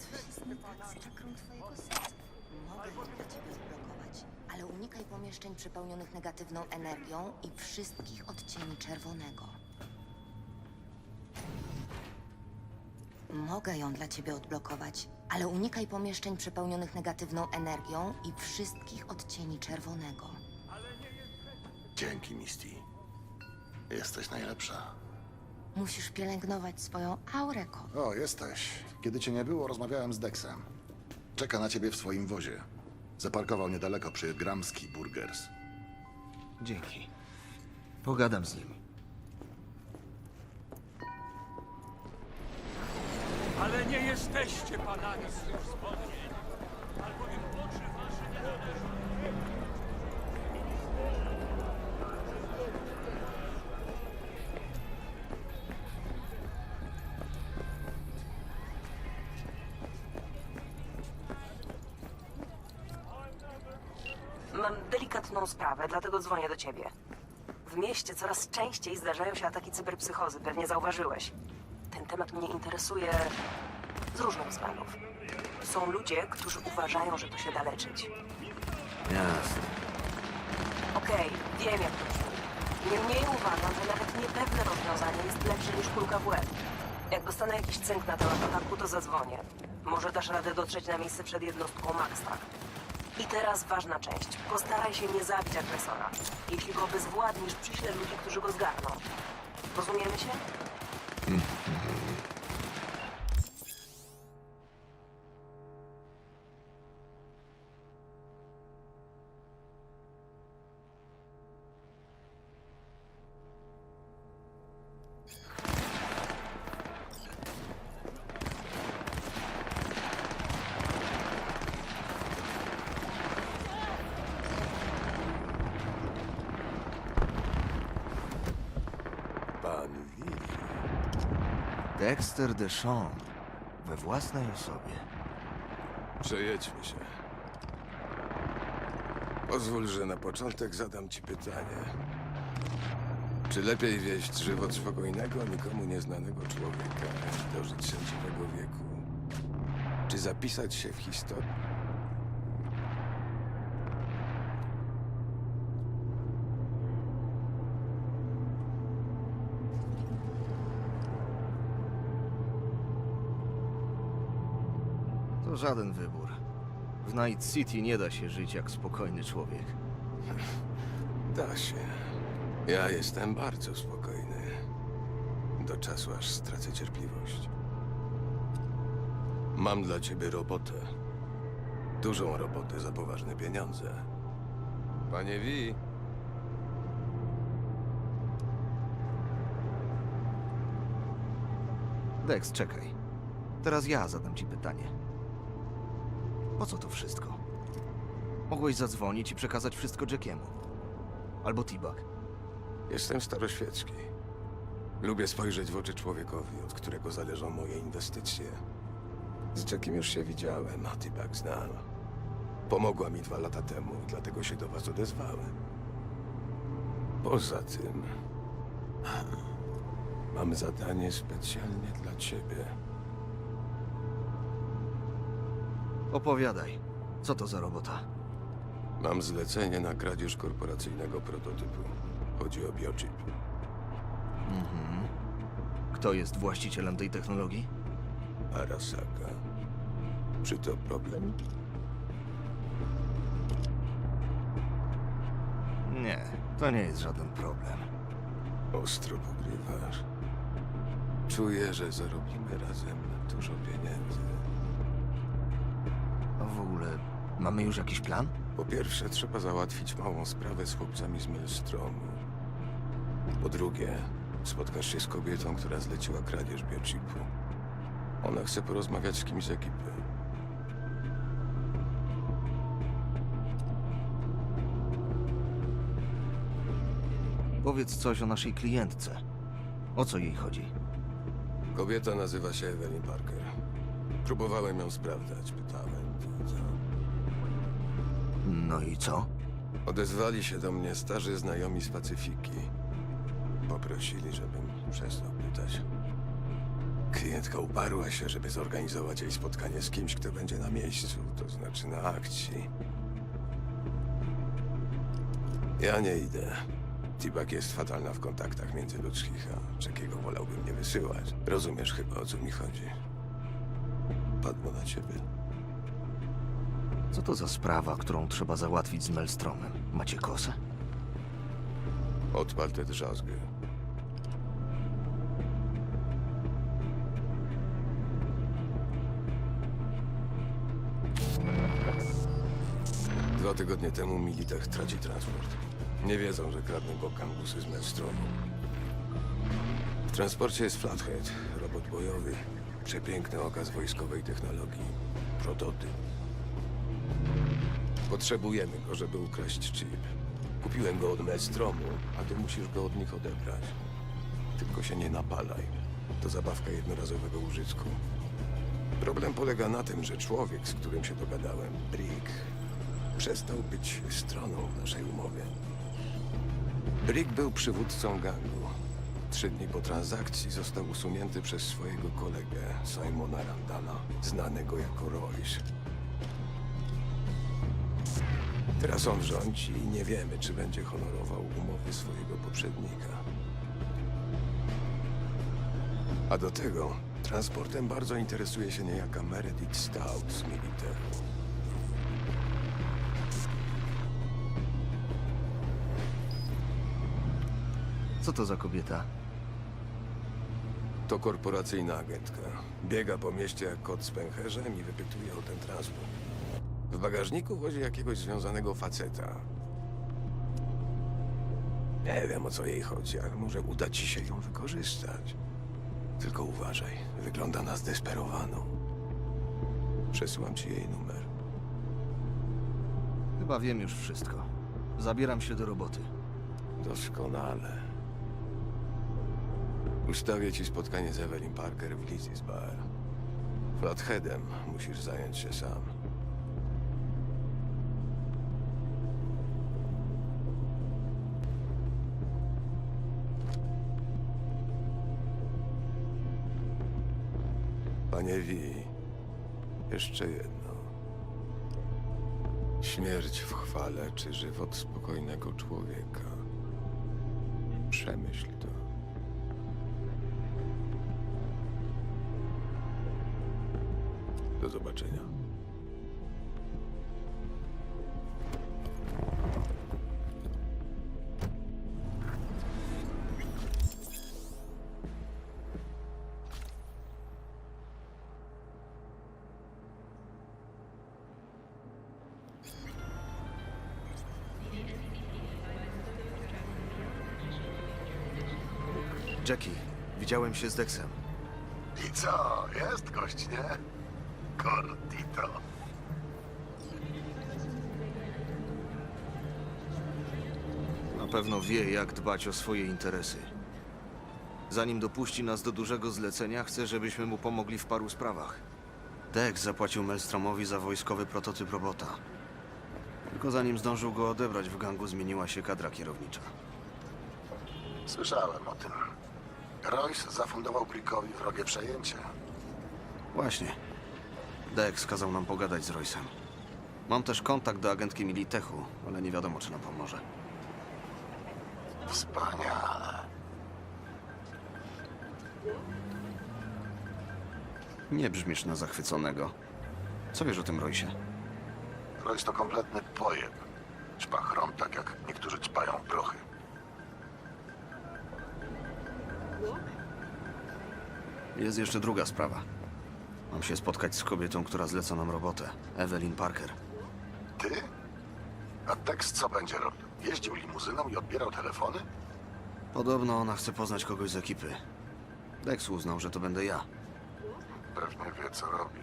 z czakrą twojego serca. Mogę ją dla ciebie zblokować, ale unikaj pomieszczeń przepełnionych negatywną energią i wszystkich odcieni czerwonego. Mogę ją dla ciebie odblokować, ale unikaj pomieszczeń przepełnionych negatywną energią i wszystkich odcieni czerwonego. Dzięki, Misty. Jesteś najlepsza. Musisz pielęgnować swoją aurę, kot. O, jesteś. Kiedy cię nie było, rozmawiałem z Dexem. Czeka na ciebie w swoim wozie. Zaparkował niedaleko przy Gramski Burgers. Dzięki. Pogadam z nim. Ale nie jesteście panami wspomnień, albowiem dlatego dzwonię do ciebie. W mieście coraz częściej zdarzają się ataki cyberpsychozy, pewnie zauważyłeś. Ten temat mnie interesuje z różnych względów. Są ludzie, którzy uważają, że to się da leczyć. Jasne. Okej, wiem jak to brzmi. Niemniej uważam, że nawet niepewne rozwiązanie jest lepsze niż kulka w łeb. Jak dostanę jakiś cynk na temat ataku, to zadzwonię. Może dasz radę dotrzeć na miejsce przed jednostką Max, tak? I teraz ważna część. Postaraj się nie zabić agresora. Jeśli go obezwładnisz, przyślę ludzi, którzy go zgarną. Rozumiemy się? Pan Wi. Dexter Deshawn. We własnej osobie. Przejedźmy się. Pozwól, że na początek zadam ci pytanie. Czy lepiej wieść żywot spokojnego, nikomu nieznanego człowieka dożyć sędziwego wieku? Czy zapisać się w historii? To żaden wybór. W Night City nie da się żyć jak spokojny człowiek. Da się. Ja jestem bardzo spokojny. Do czasu, aż stracę cierpliwość. Mam dla ciebie robotę. Dużą robotę za poważne pieniądze. Panie Wi, Dex, czekaj. Teraz ja zadam ci pytanie. Po co to wszystko? Mogłeś zadzwonić i przekazać wszystko Jackiemu. Albo T-Bag. jestem staroświecki. Lubię spojrzeć w oczy człowiekowi, od którego zależą moje inwestycje. Z Jackiem już się widziałem, a T-Bag znam. Pomogła mi dwa lata temu dlatego się do was odezwałem. Poza tym... Mam zadanie specjalnie dla ciebie. Opowiadaj. Co to za robota? Mam zlecenie na kradzież korporacyjnego prototypu. Chodzi o biochip. Kto jest właścicielem tej technologii? Arasaka. Czy to problem? Nie, to nie jest żaden problem. Ostro pogrywasz. Czuję, że zarobimy razem dużo pieniędzy. Ogóle, mamy już jakiś plan? Po pierwsze, trzeba załatwić małą sprawę z chłopcami z Maelstromu. Po drugie, spotkasz się z kobietą, która zleciła kradzież biochipu. Ona chce porozmawiać z kimś z ekipy. Powiedz coś o naszej klientce. O co jej chodzi? Kobieta nazywa się Evelyn Parker. Próbowałem ją sprawdzać, pytałem. No i co? Odezwali się do mnie starzy znajomi z Pacyfiki. Poprosili, żebym przestał pytać. klientka uparła się, żeby zorganizować jej spotkanie z kimś, kto będzie na miejscu, to znaczy na akcji. Ja nie idę. Tibak jest fatalna w kontaktach międzyludzkich, a czekiego wolałbym nie wysyłać. Rozumiesz chyba, o co mi chodzi. Padło na ciebie. Co to za sprawa, którą trzeba załatwić z Melstromem? Macie kosę? Odpal tę drzazgę. Dwa tygodnie temu Militech traci transport. Nie wiedzą, że kradną go kangusy z Maelstromu. W transporcie jest Flathead, robot bojowy. Przepiękny okaz wojskowej technologii. Prototyp. Potrzebujemy go, żeby ukraść chip. Kupiłem go od Maelstromu, a ty musisz go od nich odebrać. Tylko się nie napalaj. To zabawka jednorazowego użytku. Problem polega na tym, że człowiek, z którym się dogadałem, Brick, przestał być stroną w naszej umowie. Brick był przywódcą gangu. Trzy dni po transakcji został usunięty przez swojego kolegę, Simona Randala, znanego jako Royce. Teraz on rządzi i nie wiemy, czy będzie honorował umowy swojego poprzednika. A do tego transportem bardzo interesuje się niejaka Meredith Stout z Militechu. Co to za kobieta? To korporacyjna agentka. Biega po mieście jak kot z pęcherzem i wypytuje o ten transport. W bagażniku wozi jakiegoś związanego faceta. Nie wiem o co jej chodzi, ale może uda ci się ją wykorzystać. Tylko uważaj, wygląda na zdesperowaną. Przesyłam ci jej numer. Chyba wiem już wszystko. Zabieram się do roboty. Doskonale. Ustawię ci spotkanie z Evelyn Parker w Lizzie's Bar. Flatheadem musisz zająć się sam. Panie Wi, jeszcze jedno. Śmierć w chwale czy żywot spokojnego człowieka. Przemyśl to. Do zobaczenia. Jackie, widziałem się z Dexem. I co, jest gość, nie? Cortito. Na pewno wie, jak dbać o swoje interesy. Zanim dopuści nas do dużego zlecenia, chce, żebyśmy mu pomogli w paru sprawach. Dex zapłacił Melstromowi za wojskowy prototyp robota. Tylko zanim zdążył go odebrać, w gangu zmieniła się kadra kierownicza. Słyszałem o tym. Royce zafundował Brickowi wrogie przejęcie. Właśnie. Dex kazał nam pogadać z Roysem. Mam też kontakt do agentki Militechu, ale nie wiadomo, czy nam pomoże. Wspaniale. Nie brzmisz na zachwyconego. Co wiesz o tym Roysie? Royce to kompletny pojeb. Ćpa chrom tak jak niektórzy ćpają prochy. Jest jeszcze druga sprawa. Mam się spotkać z kobietą, która zleca nam robotę. Evelyn Parker. Ty? A tekst co będzie robił? Jeździł limuzyną i odbierał telefony? Podobno ona chce poznać kogoś z ekipy. Dex uznał, że to będę ja. Pewnie wie, co robi.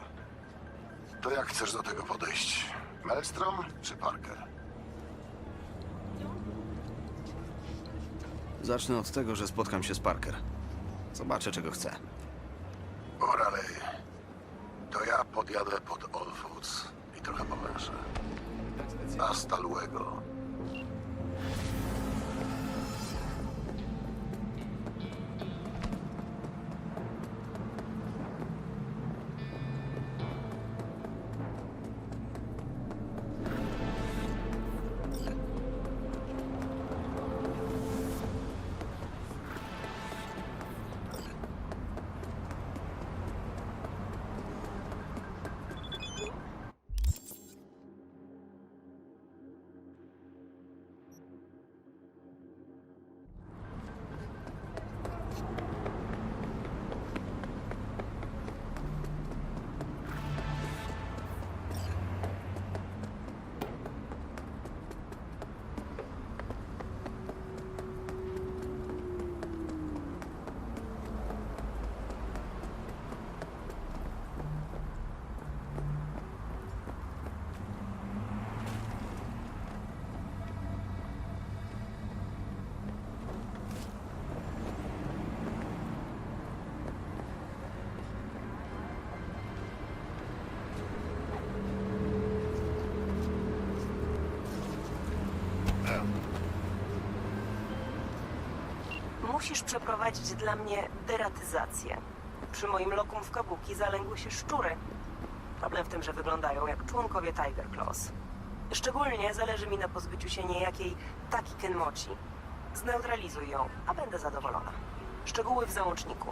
To jak chcesz do tego podejść? Maelstrom czy Parker? Zacznę od tego, że spotkam się z Parker. Zobaczę, czego chce. Oralej. Podjadę pod Foods i trochę powęszę. Hasta luego. Musisz przeprowadzić dla mnie deratyzację. Przy moim lokum w kabuki zalęgły się szczury. Problem w tym, że wyglądają jak członkowie Tiger Claws. Szczególnie zależy mi na pozbyciu się niejakiej Taki Kenmochi. Zneutralizuj ją, a będę zadowolona. Szczegóły w załączniku.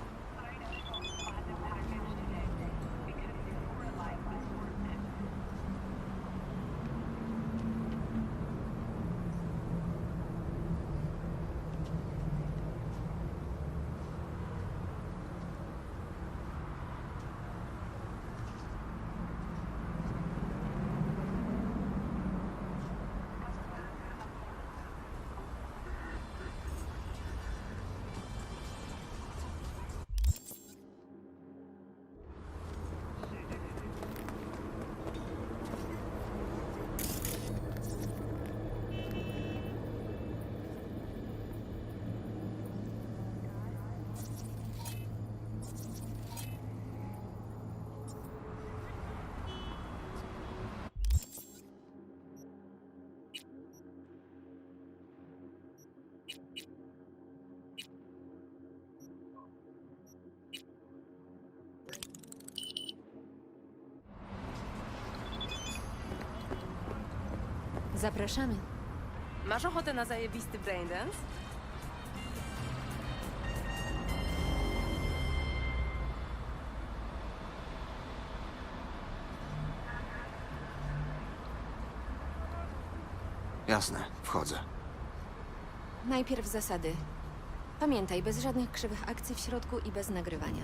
Zapraszamy. Masz ochotę na zajebisty braindance? Jasne, wchodzę. Najpierw zasady. Pamiętaj, bez żadnych krzywych akcji w środku i bez nagrywania.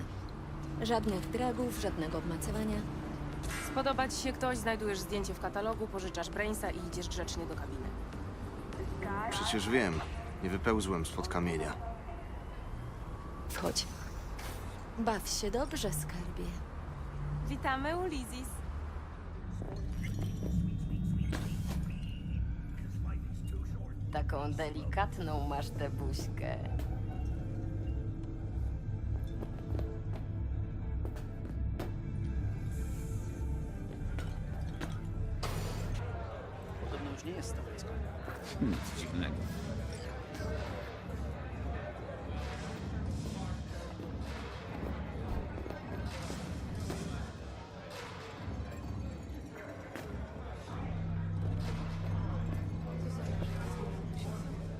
Żadnych dragów, żadnego obmacywania. Spodoba ci się ktoś, znajdujesz zdjęcie w katalogu, pożyczasz brainsa i idziesz grzecznie do kabiny. Przecież wiem, nie wypełzłem spod kamienia. Wchodź. Baw się dobrze, skarbie. Witamy u Lizis. Taką delikatną masz tę buźkę.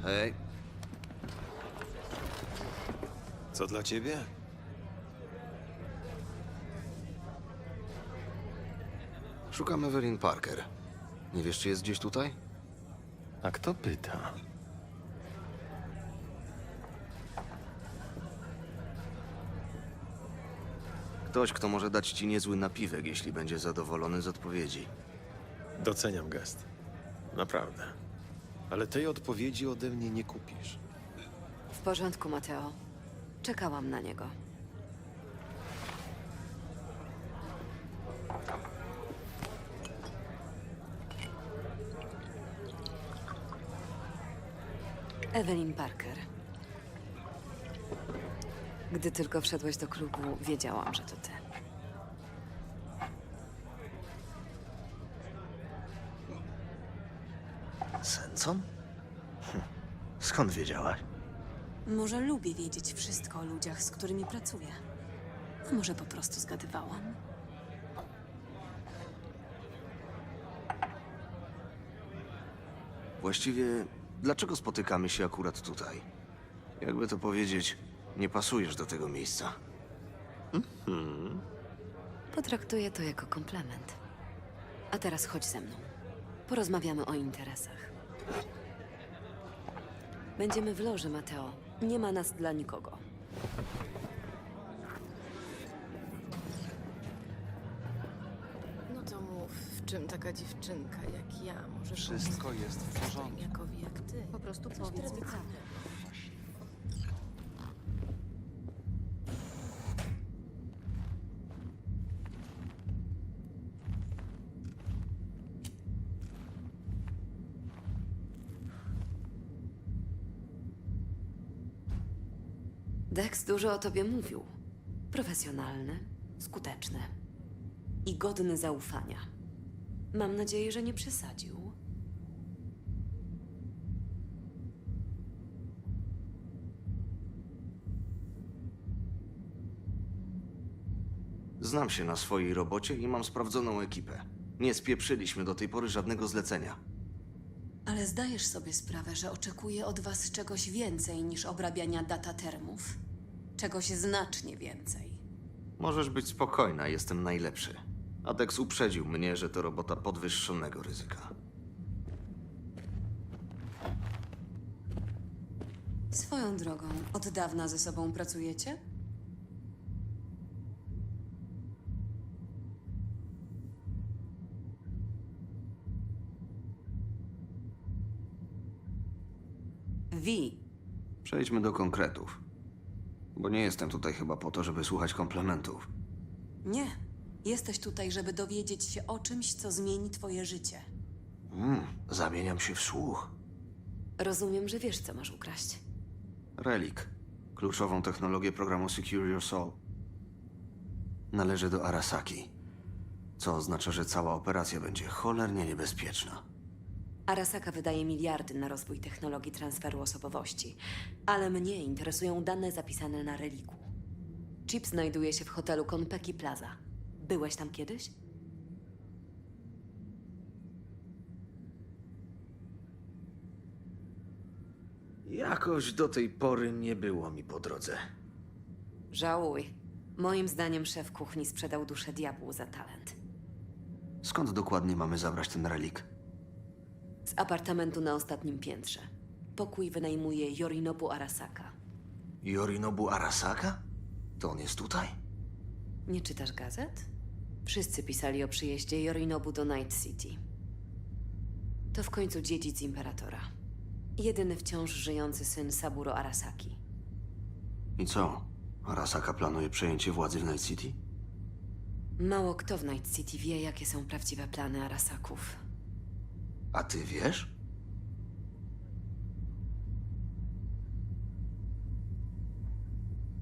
Hej, Co dla ciebie? szukam Evelyn Parker. Nie wiesz, czy jest gdzieś tutaj? A kto pyta? Ktoś, kto może dać ci niezły napiwek, jeśli będzie zadowolony z odpowiedzi. Doceniam gest. Naprawdę. Ale tej odpowiedzi ode mnie nie kupisz. W porządku, Mateo. Czekałam na niego. Evelyn Parker. Gdy tylko wszedłeś do klubu, wiedziałam, że to ty. Senson? Hm. Skąd wiedziałaś? Może lubię wiedzieć wszystko o ludziach, z którymi pracuję. A może po prostu zgadywałam. Właściwie, dlaczego spotykamy się akurat tutaj? Jakby to powiedzieć, nie pasujesz do tego miejsca. Potraktuję to jako komplement. A teraz chodź ze mną. Porozmawiamy o interesach. Będziemy w loży, Mateo. Nie ma nas dla nikogo. No to mów, w czym taka dziewczynka jak ja może Wszystko jest w porządku. Jakowi jak ty? Po prostu powiedz mi prawdę. dużo o tobie mówił. Profesjonalny, skuteczny i godny zaufania. Mam nadzieję, że nie przesadził. Znam się na swojej robocie i mam sprawdzoną ekipę. Nie spieprzyliśmy do tej pory żadnego zlecenia. Ale zdajesz sobie sprawę, że oczekuję od was czegoś więcej niż obrabiania data termów. Czegoś znacznie więcej. Możesz być spokojna, jestem najlepszy. Adex uprzedził mnie, że to robota podwyższonego ryzyka. Swoją drogą, od dawna ze sobą pracujecie? Wi, Przejdźmy do konkretów. Bo nie jestem tutaj chyba po to, żeby słuchać komplementów. nie. Jesteś tutaj, żeby dowiedzieć się o czymś, co zmieni twoje życie. Mm, zamieniam się w słuch. Rozumiem, że wiesz, co masz ukraść. Relik. Kluczową technologię programu Secure Your Soul. Należy do Arasaki. Co oznacza, że cała operacja będzie cholernie niebezpieczna. Arasaka wydaje miliardy na rozwój technologii transferu osobowości, ale mnie interesują dane zapisane na reliku. Chip znajduje się w hotelu Konpeki Plaza. Byłeś tam kiedyś? Jakoś do tej pory nie było mi po drodze. Żałuj. Moim zdaniem szef kuchni sprzedał duszę diabłu za talent. Skąd dokładnie mamy zabrać ten relik? Z apartamentu na ostatnim piętrze. Pokój wynajmuje Yorinobu Arasaka. Yorinobu Arasaka? To on jest tutaj? Nie czytasz gazet? Wszyscy pisali o przyjeździe Yorinobu do Night City. To w końcu dziedzic imperatora. Jedyny wciąż żyjący syn Saburo Arasaki. I co? Arasaka planuje przejęcie władzy w Night City? Mało kto w Night City wie, jakie są prawdziwe plany Arasaków. A ty wiesz?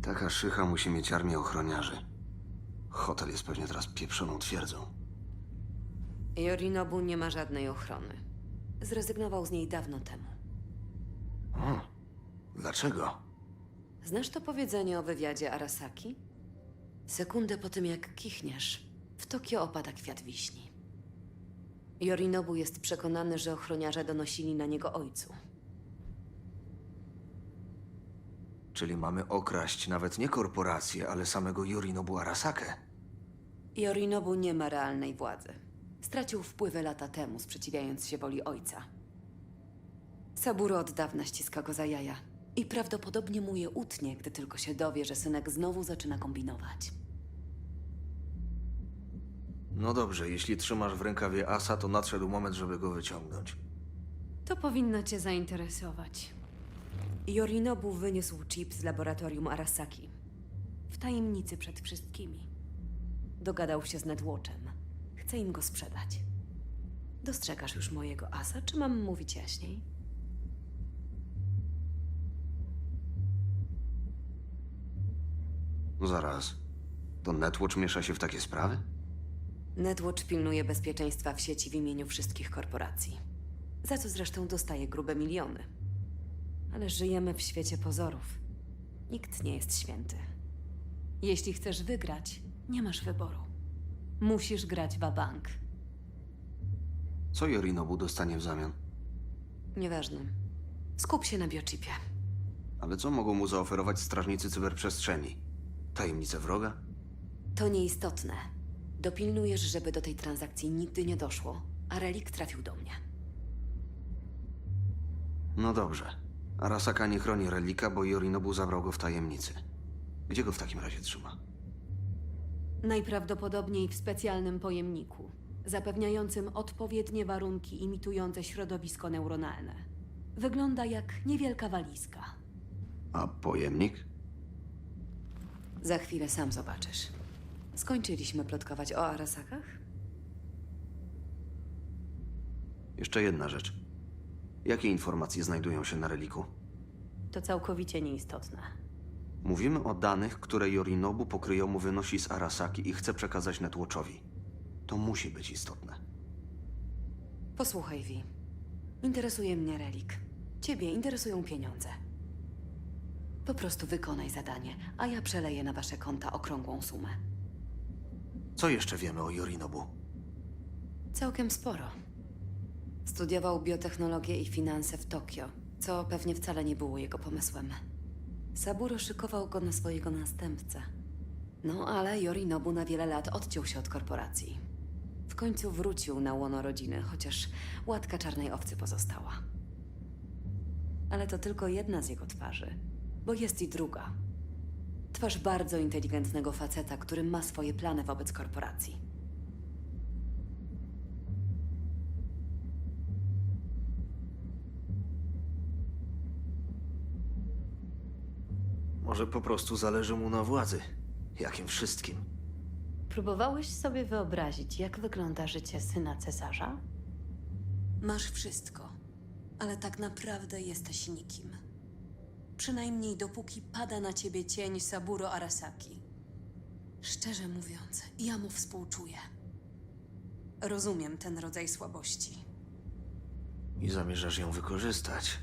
Taka szycha musi mieć armię ochroniarzy. Hotel jest pewnie teraz pieprzoną twierdzą. Yorinobu nie ma żadnej ochrony. Zrezygnował z niej dawno temu. O, dlaczego? Znasz to powiedzenie o wywiadzie Arasaki? Sekundę po tym, jak kichniesz, w Tokio opada kwiat wiśni. Yorinobu jest przekonany, że ochroniarze donosili na niego ojcu. Czyli mamy okraść nawet nie korporację, ale samego Yorinobu Arasakę. Yorinobu nie ma realnej władzy. Stracił wpływy lata temu, sprzeciwiając się woli ojca. Saburo od dawna ściska go za jaja i prawdopodobnie mu je utnie, gdy tylko się dowie, że synek znowu zaczyna kombinować. No dobrze, jeśli trzymasz w rękawie asa, to nadszedł moment, żeby go wyciągnąć. To powinno cię zainteresować. Yorinobu wyniósł chip z laboratorium Arasaki. W tajemnicy przed wszystkimi. Dogadał się z Netwatchem. Chce im go sprzedać. Dostrzegasz już mojego asa, czy mam mówić jaśniej? Zaraz. To Netwatch miesza się w takie sprawy? Netwatch pilnuje bezpieczeństwa w sieci w imieniu wszystkich korporacji. Za co zresztą dostaje grube miliony. Ale żyjemy w świecie pozorów. Nikt nie jest święty. Jeśli chcesz wygrać, nie masz wyboru. Musisz grać bank. Co Yorinobu dostanie w zamian? Nieważne. Skup się na biochipie. Ale co mogą mu zaoferować strażnicy cyberprzestrzeni? Tajemnice wroga? To nieistotne. Dopilnujesz, żeby do tej transakcji nigdy nie doszło, a relik trafił do mnie. No dobrze. Arasaka nie chroni relika, bo Yorinobu zabrał go w tajemnicy. Gdzie go w takim razie trzyma? Najprawdopodobniej w specjalnym pojemniku, zapewniającym odpowiednie warunki imitujące środowisko neuronalne. Wygląda jak niewielka walizka. A pojemnik? Za chwilę sam zobaczysz. Skończyliśmy plotkować o Arasakach? Jeszcze jedna rzecz. Jakie informacje znajdują się na reliku? To całkowicie nieistotne. Mówimy o danych, które Yorinobu pokryjomu wynosi z Arasaki i chce przekazać Netwatchowi. To musi być istotne. Posłuchaj, Vi. Interesuje mnie relik. Ciebie interesują pieniądze. Po prostu wykonaj zadanie, a ja przeleję na wasze konta okrągłą sumę. Co jeszcze wiemy o Yorinobu? Całkiem sporo. Studiował biotechnologię i finanse w Tokio, co pewnie wcale nie było jego pomysłem. Saburo szykował go na swojego następcę. No ale Yorinobu na wiele lat odciął się od korporacji. W końcu wrócił na łono rodziny, chociaż łatka czarnej owcy pozostała. Ale to tylko jedna z jego twarzy, bo jest i druga. Twarz bardzo inteligentnego faceta, który ma swoje plany wobec korporacji. Może po prostu zależy mu na władzy. Jakim wszystkim. Próbowałeś sobie wyobrazić, jak wygląda życie syna cesarza? Masz wszystko, ale tak naprawdę jesteś nikim. Przynajmniej dopóki pada na ciebie cień Saburo Arasaki. Szczerze mówiąc, ja mu współczuję. Rozumiem ten rodzaj słabości. I zamierzasz ją wykorzystać.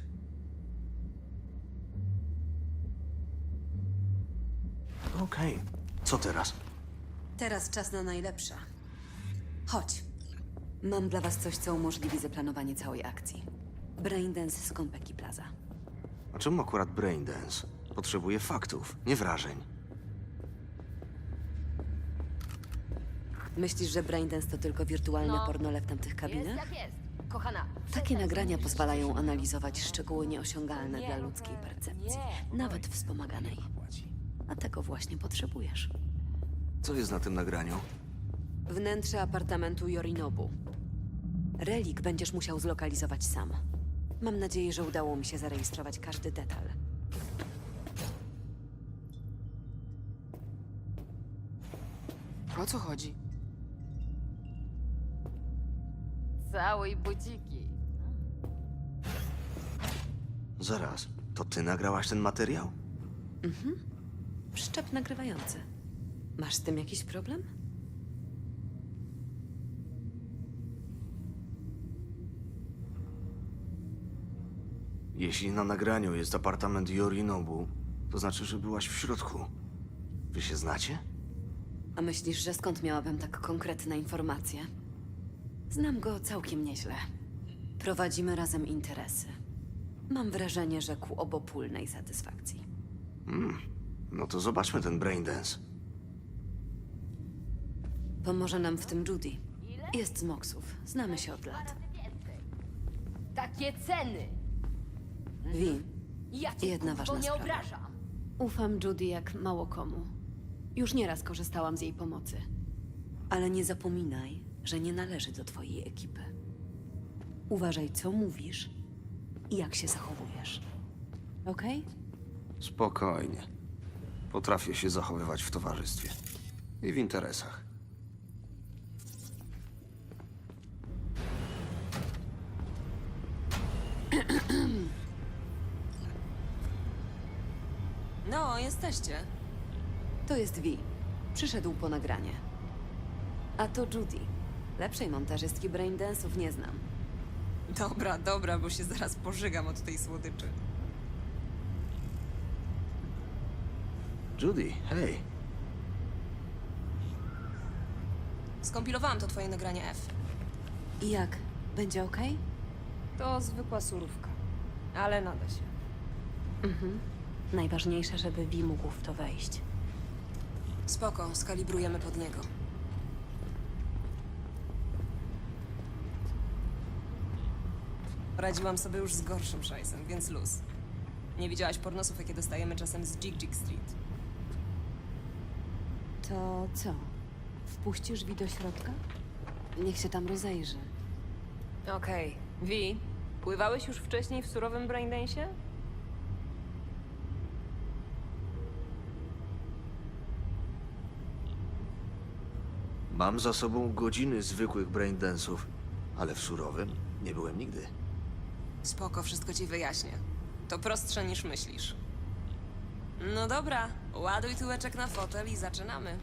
Okej. Co teraz? Teraz czas na najlepsze. Chodź. Mam dla was coś, co umożliwi zaplanowanie całej akcji. Braindance z Konpeki Plaza. A czemu akurat Braindance? Potrzebuję faktów, nie wrażeń. Myślisz, że Braindance to tylko wirtualne pornole w tamtych kabinach? jak jest. Kochana, Takie nagrania pozwalają analizować szczegóły nieosiągalne dla ludzkiej percepcji, nawet wspomaganej. A tego właśnie potrzebujesz. Co jest na tym nagraniu? Wnętrze apartamentu Yorinobu. Relik będziesz musiał zlokalizować sam. Mam nadzieję, że udało mi się zarejestrować każdy detal. O co chodzi? Całej buciki. Zaraz, to ty nagrałaś ten materiał? Szczep nagrywający. Masz z tym jakiś problem? Jeśli na nagraniu jest apartament Yorinobu, to znaczy, że byłaś w środku. Wy się znacie? A myślisz, że skąd miałabym tak konkretne informacje? Znam go całkiem nieźle. Prowadzimy razem interesy. Mam wrażenie, że ku obopólnej satysfakcji. No to zobaczmy ten Braindance. Pomoże nam w tym Judy. Jest z Moksów. Znamy się od lat. Takie ceny. Wi, Ja cię Jedna ważna nie sprawa. obrażam. Ufam Judy jak mało komu. Już nieraz korzystałam z jej pomocy. ale nie zapominaj, że nie należy do twojej ekipy. Uważaj, co mówisz i jak się zachowujesz. Okej? Spokojnie. Potrafię się zachowywać w towarzystwie. I w interesach. No, jesteście. To jest Vi. Przyszedł po nagranie. A to Judy. Lepszej montażystki braindance'ów nie znam. Dobra, dobra, bo się zaraz pożygam od tej słodyczy. Judy, hej. Skompilowałam to twoje nagranie F. I jak? Będzie okej? To zwykła surówka. Ale nada się. Najważniejsze, żeby Vi mógł w to wejść. Spoko, skalibrujemy pod niego. Radziłam sobie już z gorszym szajsem, więc luz. Nie widziałaś pornosów, jakie dostajemy czasem z Jig Jig Street. To co? Wpuścisz Vi do środka? Niech się tam rozejrzy. Okej. Vi, pływałeś już wcześniej w surowym braindance'ie? Mam za sobą godziny zwykłych braindance'ów, ale w surowym nie byłem nigdy. Spoko, wszystko ci wyjaśnię. To prostsze niż myślisz. No dobra, ładuj tyłeczek na fotel i zaczynamy.